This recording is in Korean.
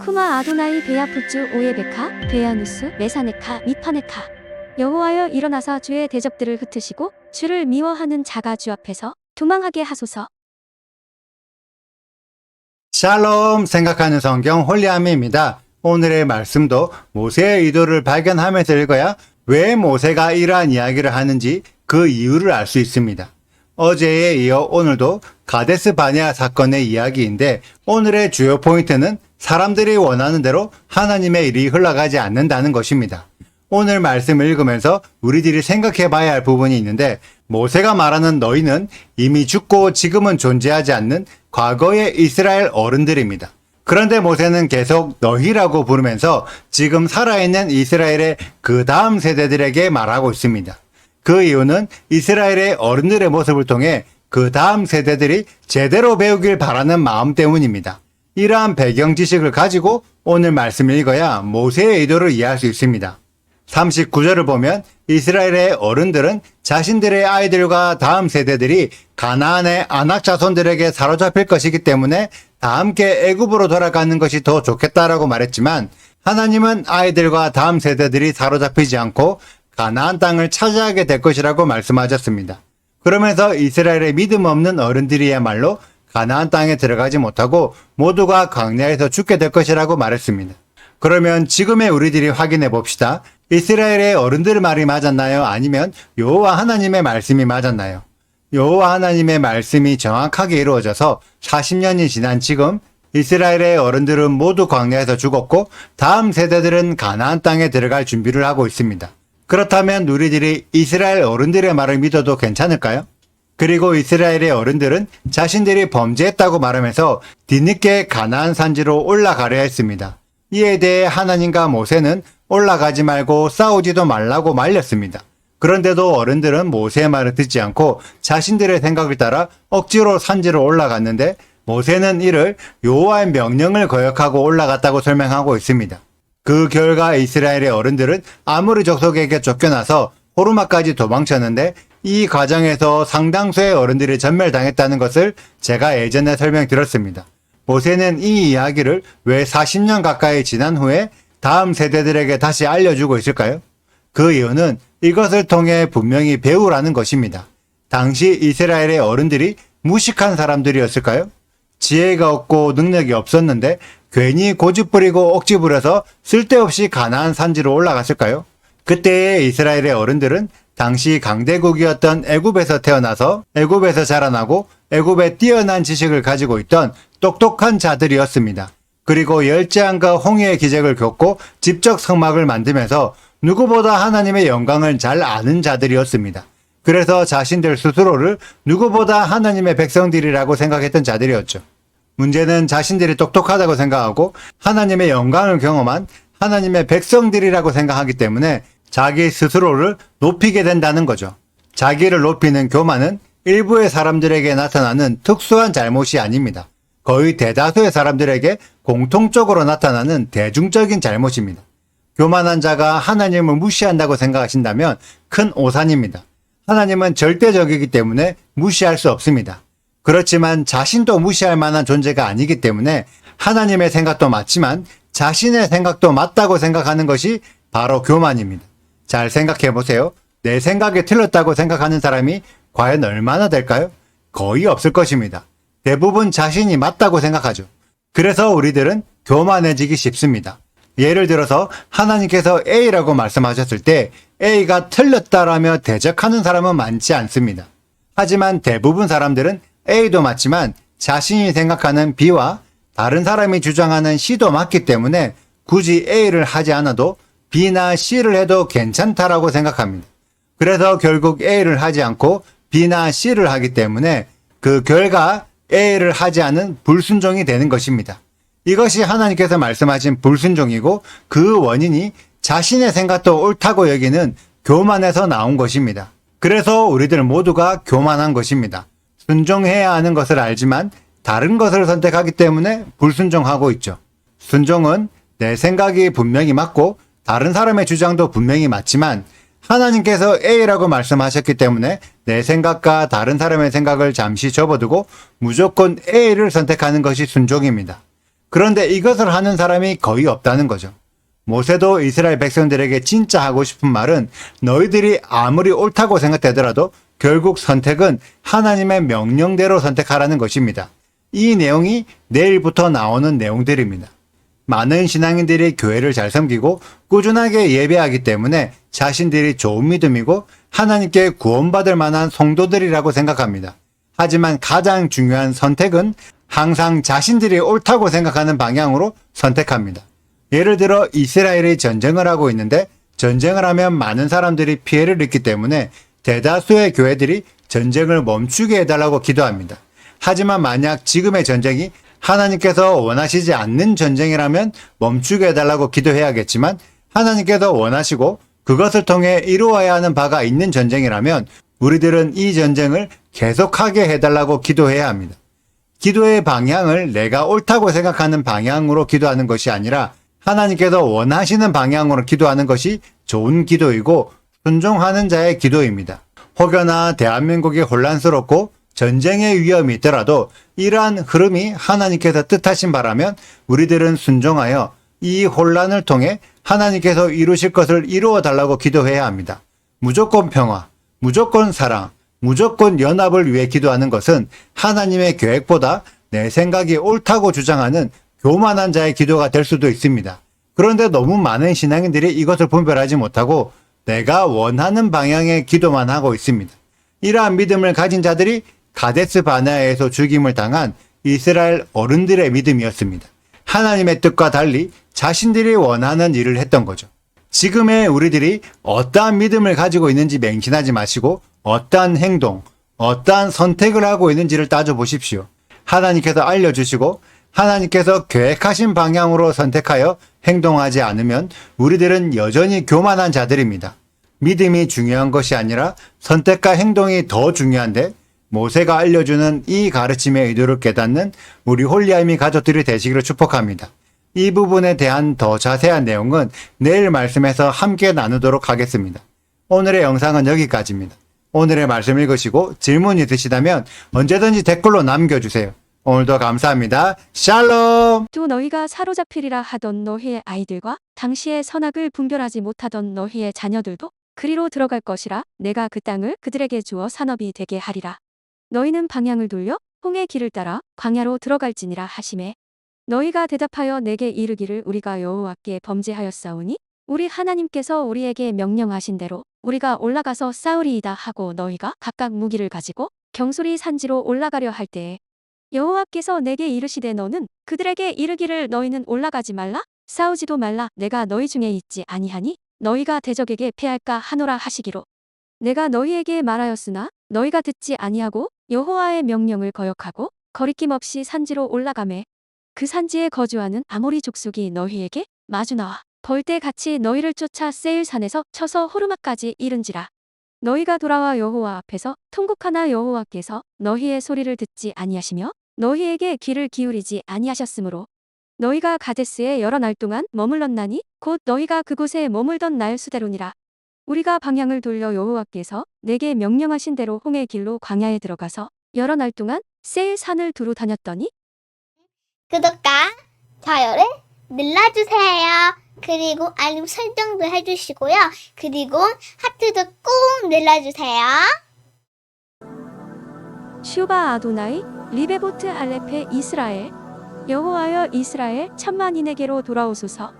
쿠마 아도나이 베야푸츠 오예베카 베야누스 메사네카 미파네카 여호와여 일어나사 주의 대적들을 흩으시고 주를 미워하는 자가 주 앞에서 도망하게 하소서 샬롬 생각하는 성경 홀리아미입니다. 오늘의 말씀도 모세의 의도를 발견하면서 읽어야 왜 모세가 이러한 이야기를 하는지 그 이유를 알 수 있습니다. 어제에 이어 오늘도 가데스 바냐 사건의 이야기인데 오늘의 주요 포인트는 사람들이 원하는 대로 하나님의 일이 흘러가지 않는다는 것입니다. 오늘 말씀을 읽으면서 우리들이 생각해 봐야 할 부분이 있는데 모세가 말하는 너희는 이미 죽고 지금은 존재하지 않는 과거의 이스라엘 어른들입니다. 그런데 모세는 계속 너희라고 부르면서 지금 살아있는 이스라엘의 그 다음 세대들에게 말하고 있습니다. 그 이유는 이스라엘의 어른들의 모습을 통해 그 다음 세대들이 제대로 배우길 바라는 마음 때문입니다. 이러한 배경 지식을 가지고 오늘 말씀을 읽어야 모세의 의도를 이해할 수 있습니다. 39절을 보면 이스라엘의 어른들은 자신들의 아이들과 다음 세대들이 가나안의 안악 자손들에게 사로잡힐 것이기 때문에 다 함께 애굽으로 돌아가는 것이 더 좋겠다라고 말했지만 하나님은 아이들과 다음 세대들이 사로잡히지 않고 가나안 땅을 차지하게 될 것이라고 말씀하셨습니다. 그러면서 이스라엘의 믿음 없는 어른들이야말로 가나안 땅에 들어가지 못하고 모두가 광야에서 죽게 될 것이라고 말했습니다. 그러면 지금의 우리들이 확인해 봅시다. 이스라엘의 어른들 말이 맞았나요? 아니면 여호와 하나님의 말씀이 맞았나요? 여호와 하나님의 말씀이 정확하게 이루어져서 40년이 지난 지금 이스라엘의 어른들은 모두 광야에서 죽었고 다음 세대들은 가나안 땅에 들어갈 준비를 하고 있습니다. 그렇다면 우리들이 이스라엘 어른들의 말을 믿어도 괜찮을까요? 그리고 이스라엘의 어른들은 자신들이 범죄했다고 말하면서 뒤늦게 가나안 산지로 올라가려 했습니다. 이에 대해 하나님과 모세는 올라가지 말고 싸우지도 말라고 말렸습니다. 그런데도 어른들은 모세의 말을 듣지 않고 자신들의 생각을 따라 억지로 산지로 올라갔는데 모세는 이를 여호와의 명령을 거역하고 올라갔다고 설명하고 있습니다. 그 결과 이스라엘의 어른들은 아무리 족속에게 쫓겨나서 호르마까지 도망쳤는데 이 과정에서 상당수의 어른들이 전멸당했다는 것을 제가 예전에 설명드렸습니다. 모세는 이 이야기를 왜 40년 가까이 지난 후에 다음 세대들에게 다시 알려주고 있을까요? 그 이유는 이것을 통해 분명히 배우라는 것입니다. 당시 이스라엘의 어른들이 무식한 사람들이었을까요? 지혜가 없고 능력이 없었는데 괜히 고집 부리고 억지 부려서 쓸데없이 가나안 산지로 올라갔을까요? 그때의 이스라엘의 어른들은 당시 강대국이었던 애굽에서 태어나서 애굽에서 자라나고 애굽의 뛰어난 지식을 가지고 있던 똑똑한 자들이었습니다. 그리고 열재앙과 홍해의 기적을 겪고 직접 성막을 만들면서 누구보다 하나님의 영광을 잘 아는 자들이었습니다. 그래서 자신들 스스로를 누구보다 하나님의 백성들이라고 생각했던 자들이었죠. 문제는 자신들이 똑똑하다고 생각하고 하나님의 영광을 경험한 하나님의 백성들이라고 생각하기 때문에 자기 스스로를 높이게 된다는 거죠. 자기를 높이는 교만은 일부의 사람들에게 나타나는 특수한 잘못이 아닙니다. 거의 대다수의 사람들에게 공통적으로 나타나는 대중적인 잘못입니다. 교만한 자가 하나님을 무시한다고 생각하신다면 큰 오산입니다. 하나님은 절대적이기 때문에 무시할 수 없습니다. 그렇지만 자신도 무시할 만한 존재가 아니기 때문에 하나님의 생각도 맞지만 자신의 생각도 맞다고 생각하는 것이 바로 교만입니다. 잘 생각해 보세요. 내 생각이 틀렸다고 생각하는 사람이 과연 얼마나 될까요? 거의 없을 것입니다. 대부분 자신이 맞다고 생각하죠. 그래서 우리들은 교만해지기 쉽습니다. 예를 들어서 하나님께서 A라고 말씀하셨을 때 A가 틀렸다라며 대적하는 사람은 많지 않습니다. 하지만 대부분 사람들은 A도 맞지만 자신이 생각하는 B와 다른 사람이 주장하는 C도 맞기 때문에 굳이 A를 하지 않아도 B나 C를 해도 괜찮다라고 생각합니다. 그래서 결국 A를 하지 않고 B나 C를 하기 때문에 그 결과 A를 하지 않은 불순종이 되는 것입니다. 이것이 하나님께서 말씀하신 불순종이고 그 원인이 자신의 생각도 옳다고 여기는 교만에서 나온 것입니다. 그래서 우리들 모두가 교만한 것입니다. 순종해야 하는 것을 알지만 다른 것을 선택하기 때문에 불순종하고 있죠. 순종은 내 생각이 분명히 맞고 다른 사람의 주장도 분명히 맞지만 하나님께서 A라고 말씀하셨기 때문에 내 생각과 다른 사람의 생각을 잠시 접어두고 무조건 A를 선택하는 것이 순종입니다. 그런데 이것을 하는 사람이 거의 없다는 거죠. 모세도 이스라엘 백성들에게 진짜 하고 싶은 말은 너희들이 아무리 옳다고 생각되더라도 결국 선택은 하나님의 명령대로 선택하라는 것입니다. 이 내용이 내일부터 나오는 내용들입니다. 많은 신앙인들이 교회를 잘 섬기고 꾸준하게 예배하기 때문에 자신들이 좋은 믿음이고 하나님께 구원받을 만한 성도들이라고 생각합니다. 하지만 가장 중요한 선택은 항상 자신들이 옳다고 생각하는 방향으로 선택합니다. 예를 들어 이스라엘이 전쟁을 하고 있는데 전쟁을 하면 많은 사람들이 피해를 입기 때문에 대다수의 교회들이 전쟁을 멈추게 해달라고 기도합니다. 하지만 만약 지금의 전쟁이 하나님께서 원하시지 않는 전쟁이라면 멈추게 해달라고 기도해야겠지만 하나님께서 원하시고 그것을 통해 이루어야 하는 바가 있는 전쟁이라면 우리들은 이 전쟁을 계속하게 해달라고 기도해야 합니다. 기도의 방향을 내가 옳다고 생각하는 방향으로 기도하는 것이 아니라 하나님께서 원하시는 방향으로 기도하는 것이 좋은 기도이고 순종하는 자의 기도입니다. 혹여나 대한민국이 혼란스럽고 전쟁의 위험이 있더라도 이러한 흐름이 하나님께서 뜻하신 바라면 우리들은 순종하여 이 혼란을 통해 하나님께서 이루실 것을 이루어 달라고 기도해야 합니다. 무조건 평화, 무조건 사랑, 무조건 연합을 위해 기도하는 것은 하나님의 계획보다 내 생각이 옳다고 주장하는 교만한 자의 기도가 될 수도 있습니다. 그런데 너무 많은 신앙인들이 이것을 분별하지 못하고 내가 원하는 방향의 기도만 하고 있습니다. 이러한 믿음을 가진 자들이 가데스 바나에서 죽임을 당한 이스라엘 어른들의 믿음이었습니다. 하나님의 뜻과 달리 자신들이 원하는 일을 했던 거죠. 지금의 우리들이 어떠한 믿음을 가지고 있는지 맹신하지 마시고 어떠한 행동, 어떠한 선택을 하고 있는지를 따져보십시오. 하나님께서 알려주시고 하나님께서 계획하신 방향으로 선택하여 행동하지 않으면 우리들은 여전히 교만한 자들입니다. 믿음이 중요한 것이 아니라 선택과 행동이 더 중요한데 모세가 알려주는 이 가르침의 의도를 깨닫는 우리 홀리아미 가족들이 되시기를 축복합니다. 이 부분에 대한 더 자세한 내용은 내일 말씀에서 함께 나누도록 하겠습니다. 오늘의 영상은 여기까지입니다. 오늘의 말씀 읽으시고 질문 있으시다면 언제든지 댓글로 남겨주세요. 오늘도 감사합니다. 샬롬! 또 너희가 사로잡히리라 하던 너희의 아이들과 당시의 선악을 분별하지 못하던 너희의 자녀들도 그리로 들어갈 것이라 내가 그 땅을 그들에게 주어 산업이 되게 하리라. 너희는 방향을 돌려 홍의 길을 따라 광야로 들어갈지니라 하심에 너희가 대답하여 내게 이르기를 우리가 여호와께 범죄하였사오니 우리 하나님께서 우리에게 명령하신 대로 우리가 올라가서 싸우리이다 하고 너희가 각각 무기를 가지고 경솔이 산지로 올라가려 할 때에 여호와께서 내게 이르시되 너는 그들에게 이르기를 너희는 올라가지 말라? 싸우지도 말라. 내가 너희 중에 있지 아니하니 너희가 대적에게 패할까 하노라 하시기로. 내가 너희에게 말하였으나 너희가 듣지 아니하고 여호와의 명령을 거역하고 거리낌 없이 산지로 올라가매. 그 산지에 거주하는 아모리 족속이 너희에게 마주 나와 벌떼 같이 너희를 쫓아 세일 산에서 쳐서 호르마까지 이른지라. 너희가 돌아와 여호와 앞에서 통곡하나 여호와께서 너희의 소리를 듣지 아니하시며 너희에게 귀를 기울이지 아니하셨으므로 너희가 가데스에 여러 날 동안 머물렀나니 곧 너희가 그곳에 머물던 날 수대로니라 우리가 방향을 돌려 여호와께서 내게 명령하신 대로 홍해 길로 광야에 들어가서 여러 날 동안 세일 산을 두루 다녔더니 구독과 좋아요를 눌러주세요. 그리고 알림 설정도 해주시고요. 그리고 하트도 꼭 눌러주세요. 슈바 아도나이 리베보트 알레페 이스라엘 여호와여 이스라엘 천만인에게로 돌아오소서